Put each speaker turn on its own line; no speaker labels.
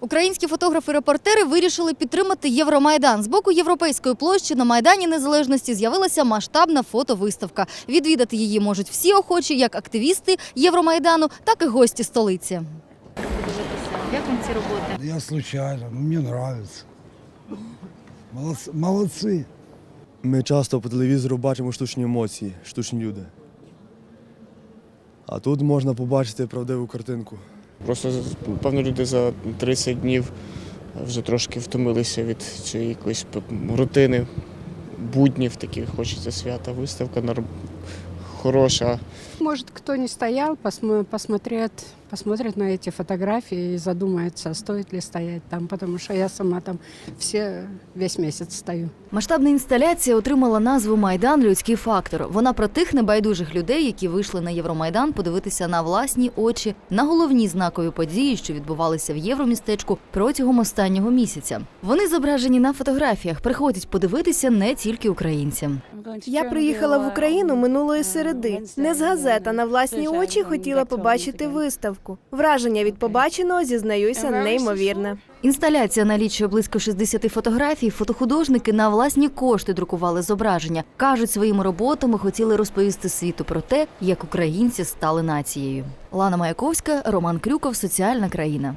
Українські фотографи-репортери вирішили підтримати Євромайдан. З боку Європейської площі на Майдані Незалежності з'явилася масштабна фотовиставка. Відвідати її можуть всі охочі, як активісти Євромайдану, так і гості столиці. Як вам ці роботи?
Я случайно, но мне нравится. Молодцы. молодцы.
Ми часто по телевізору бачимо штучні емоції, штучні люди. А тут можна побачити правдиву картинку.
Просто певно люди за 30 днів вже трошки втомилися від цієї якоїсь рутини, буднів таких, хочеться свята, виставка хороша.
Може, хто не стоял, посмо- посмотрит, на эти фотографии и задумается, стоит ли стоять там, потому что я сама там все, весь месяц стою.
Масштабна інсталяція отримала назву Майдан Людський фактор. Вона про тих небайдужих людей, які вийшли на Євромайдан подивитися на власні очі на головні знакові події, що відбувалися в Євромістечку протягом останнього місяця. Вони зображені на фотографіях. Приходять подивитися не тільки українці.
Я приїхала в Україну минулої середи. Не з газет, а на власні очі хотіла побачити виставку. Враження від побаченого, зізнаюся, неймовірне.
Інсталяція налічує близько 60 фотографій. Фотохудожники на власні кошти друкували зображення. кажуть, своїми роботами хотіли розповісти світу про те, як українці стали нацією. Лана Маяковська, Роман Крюков, Соціальна країна.